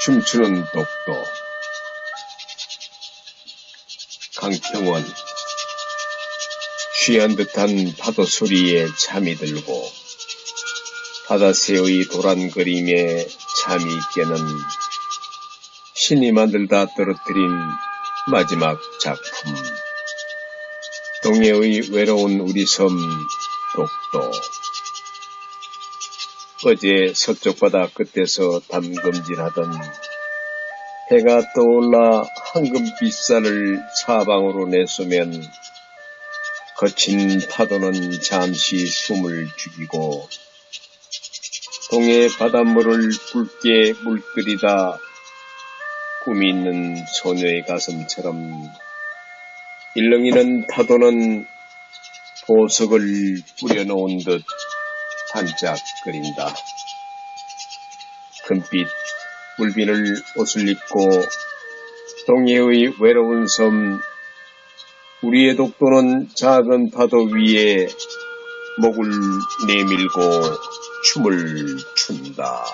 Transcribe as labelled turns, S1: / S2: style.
S1: 춤추는 독도 강평원 취한 듯한 파도 소리에 잠이 들고 바다새의 도란거림에 잠이 깨는 신이 만들다 떨어뜨린 마지막 작품. 동해의 외로운 우리 섬 독도 어제 서쪽 바다 끝에서 담금질하던 해가 떠올라 황금빛살을 사방으로 내쏘면 거친 파도는 잠시 숨을 죽이고 동해 바닷물을 붉게 물들이다 꿈이 있는 소녀의 가슴처럼 일렁이는 파도는 보석을 뿌려놓은 듯 반짝거린다. 금빛 물비늘 옷을 입고 동해의 외로운 섬 우리의 독도는 작은 파도 위에 목을 내밀고 춤을 춘다.